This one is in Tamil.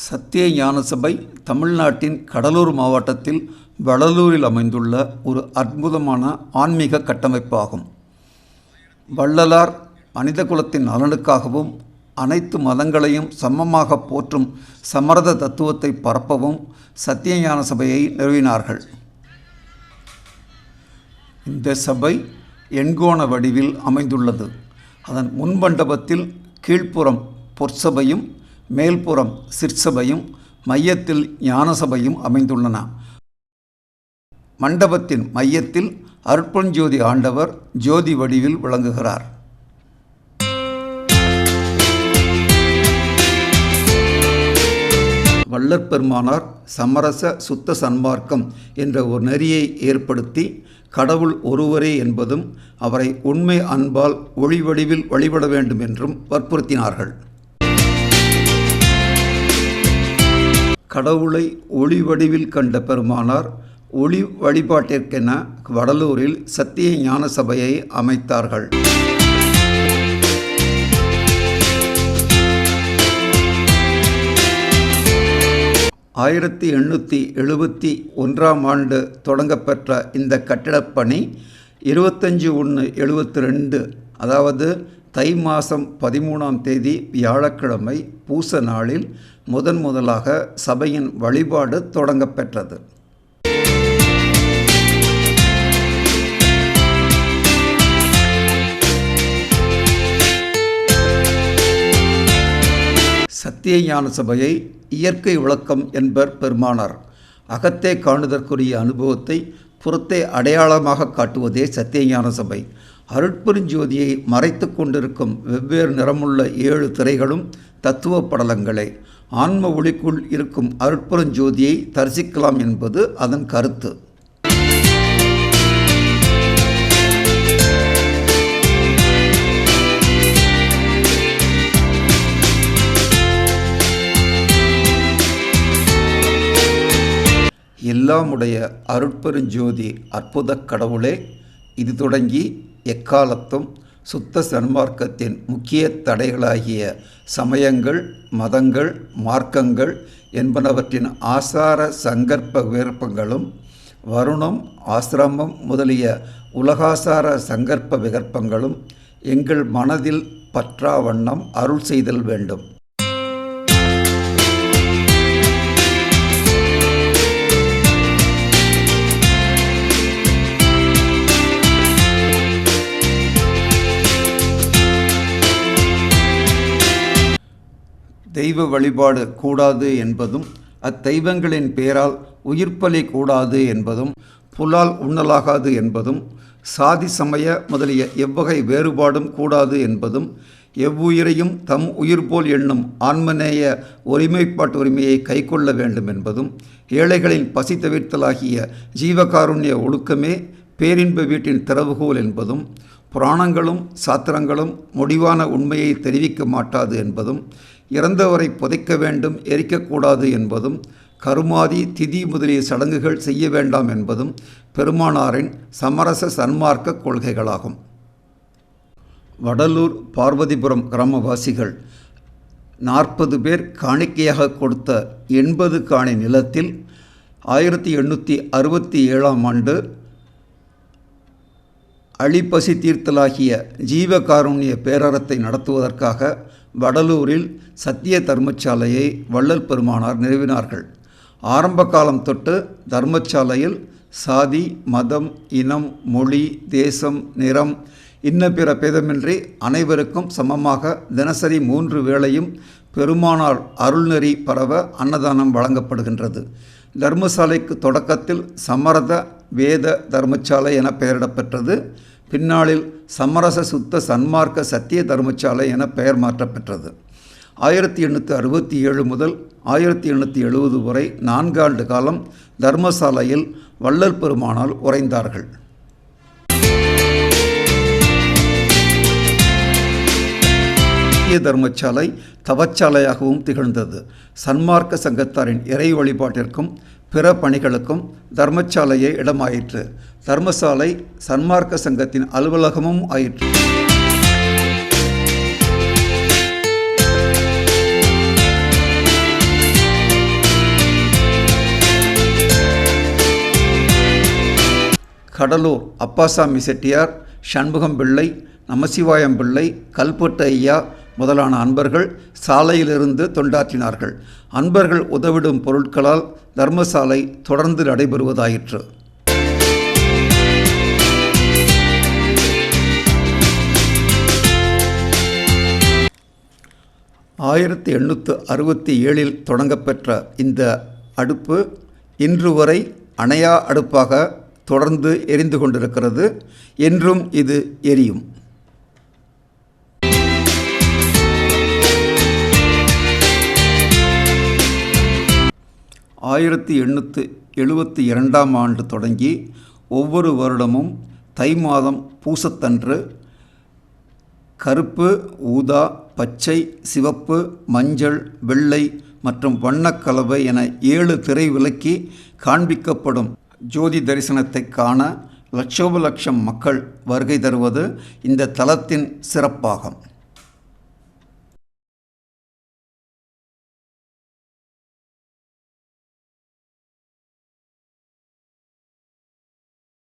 சத்திய ஞான சபை தமிழ்நாட்டின் கடலூர் மாவட்டத்தில் வடலூரில் அமைந்துள்ள ஒரு அற்புதமான ஆன்மீக கட்டமைப்பாகும். வள்ளலார் மனித குலத்தின் நலனுக்காகவும் அனைத்து மதங்களையும் சமமாக போற்றும் சமரத தத்துவத்தை பரப்பவும் சத்திய ஞான சபையை நிறுவினார்கள். இந்த சபை எண்கோண வடிவில் அமைந்துள்ளது. அதன் முன்மண்டபத்தில் கீழ்ப்புறம் பொற்சபையும் மேல்புறம் சிற்சபையும் மையத்தில் ஞானசபையும் அமைந்துள்ளன. மண்டபத்தின் மையத்தில் அர்ப்பஞ்சோதி ஆண்டவர் ஜோதி வடிவில் விளங்குகிறார். வள்ளற்பெருமானார் சமரச சுத்த சன்மார்க்கம் என்ற ஒரு நெறியை ஏற்படுத்தி கடவுள் ஒருவரே என்பதும் அவரை உண்மை அன்பால் ஒளி வடிவில் வழிபட வேண்டும் என்றும் வற்புறுத்தினார்கள். கடவுளை ஒளி வடிவில் கண்ட பெருமானார் ஒளி வழிபாட்டிற்கென வடலூரில் சத்திய ஞான சபையை அமைத்தார்கள். ஆயிரத்தி எண்ணூற்றி எழுபத்தி ஒன்றாம் ஆண்டு தொடங்கப்பெற்ற இந்த கட்டிடப்பணி இருபத்தஞ்சி ஒன்று எழுபத்தி ரெண்டு அதாவது தை மாதம் பதிமூணாம் தேதி வியாழக்கிழமை பூச நாளில் முதன் முதலாக சபையின் வழிபாடு தொடங்கப்பெற்றது. சத்திய ஞான சபையை இயற்கை விளக்கம் என்பர் பெருமானார். அகத்தே காணுதற்குரிய அனுபவத்தை புறத்தே அடையாளமாக காட்டுவதே சத்தியஞான சபை. அருட்பெருஞ்சோதியை மறைத்து கொண்டிருக்கும் வெவ்வேறு நிறமுள்ள ஏழு திரைகளும் தத்துவ படலங்களே. ஆன்ம ஒளிக்குள் இருக்கும் அருட்பெருஞ்சோதியை தரிசிக்கலாம் என்பது அதன் கருத்து. எல்லாமுடைய அருட்பெருஞ்சோதி அற்புத கடவுளே இது தொடங்கி எக்காலத்தும் சுத்த சன்மார்க்கத்தின் முக்கிய தடைகளாகிய சமயங்கள் மதங்கள் மார்க்கங்கள் என்பனவற்றின் ஆசார சங்கற்ப விகற்பங்களும் வருணம் ஆசிரமம் முதலிய உலகாசார சங்கற்ப விகற்பங்களும் எங்கள் மனதில் பற்றா வண்ணம் அருள் செய்தல் வேண்டும். தெய்வ வழிபாடு கூடாது என்பதும் அத்தெய்வங்களின் பெயரால் உயிர்ப்பலி கூடாது என்பதும் புலால் உண்ணலாகாது என்பதும் சாதி சமய முதலிய எவ்வகை வேறுபாடும் கூடாது என்பதும் எவ்வுயிரையும் தம் உயிர் போல் எண்ணும் ஆன்மநேய ஒருமைப்பாட்டு உரிமையை கைக்கொள்ள வேண்டும் என்பதும் ஏழைகளின் பசி தவிர்த்தலாகிய ஜீவகாருண்ய ஒழுக்கமே பேரின்ப வீட்டின் திறவுகோல் என்பதும் புராணங்களும் சாத்திரங்களும் முடிவான உண்மையை தெரிவிக்க மாட்டாது என்பதும் இறந்தவரை புதைக்க வேண்டும் எரிக்கக்கூடாது என்பதும் கருமாதி திதி முதலிய சடங்குகள் செய்ய வேண்டாம் என்பதும் பெருமானாரின் சமரச சன்மார்க்க கொள்கைகளாகும். வடலூர் பார்வதிபுரம் கிராமவாசிகள் நாற்பது பேர் காணிக்கையாக கொடுத்த எண்பது காணி நிலத்தில் ஆயிரத்தி எண்ணூற்றி அறுபத்தி ஏழாம் ஆண்டு அழிப்பசி தீர்த்தலாகிய ஜீவகாருண்ய பேரறத்தை நடத்துவதற்காக வடலூரில் சத்திய தர்மசாலையை வள்ளல் பெருமானார் நிறுவினார்கள். ஆரம்ப காலம் தொட்டு தர்மசாலையில் சாதி மதம் இனம் மொழி தேசம் நிறம் இன்ன பிற பேதமின்றி அனைவருக்கும் சமமாக தினசரி மூன்று வேளையும் பெருமானார் அருள்நெறி பரவ அன்னதானம் வழங்கப்படுகின்றது. தர்மசாலைக்கு தொடக்கத்தில் சமரத வேத தர்மசாலை என பெயரிடப்பெற்றது. பின்னாளில் சமரச சுத்த சன்மார்க்க சத்திய தர்மசாலை என பெயர் மாற்றப்பெற்றது. ஆயிரத்தி எண்ணூற்றி அறுபத்தி ஏழு முதல் ஆயிரத்தி எண்ணூற்றி எழுபது வரை நான்காண்டு காலம் தர்மசாலையில் வள்ளல் பெருமானால் உறைந்தார்கள். சத்திய தர்மசாலை தவச்சாலையாகவும் திகழ்ந்தது. சன்மார்க்க சங்கத்தாரின் இறை வழிபாட்டிற்கும் பிற பணிகளுக்கும் தர்மசாலையே இடமாயிற்று. தர்மசாலை சன்மார்க்க சங்கத்தின் அலுவலகமும் ஆயிற்று. கடலூர் அப்பாசாமி செட்டியார் சண்முகம் பிள்ளை நமசிவாயம் பிள்ளை கல்பட்டு ஐயா முதலான அன்பர்கள் சாலையிலிருந்து தொண்டாற்றினார்கள். அன்பர்கள் உதவிடும் பொருட்களால் தர்மசாலை தொடர்ந்து நடைபெறுவதாயிற்று. ஆயிரத்தி எண்ணூற்று அறுபத்தி ஏழில் தொடங்கப்பெற்ற இந்த அடுப்பு இன்று வரை அணையா அடுப்பாக தொடர்ந்து எரிந்து கொண்டிருக்கிறது. என்றும் இது எரியும். ஆயிரத்தி எண்ணூற்று எழுபத்தி இரண்டாம் ஆண்டு தொடங்கி ஒவ்வொரு வருடமும் தை மாதம் பூசத்தன்று கருப்பு ஊதா பச்சை சிவப்பு மஞ்சள் வெள்ளை மற்றும் வண்ணக்கலவை என ஏழு திரை விலக்கி காண்பிக்கப்படும் ஜோதி தரிசனத்தை காண லட்சோப லட்சம் மக்கள் வருகை தருவது இந்த தலத்தின் சிறப்பாகும்.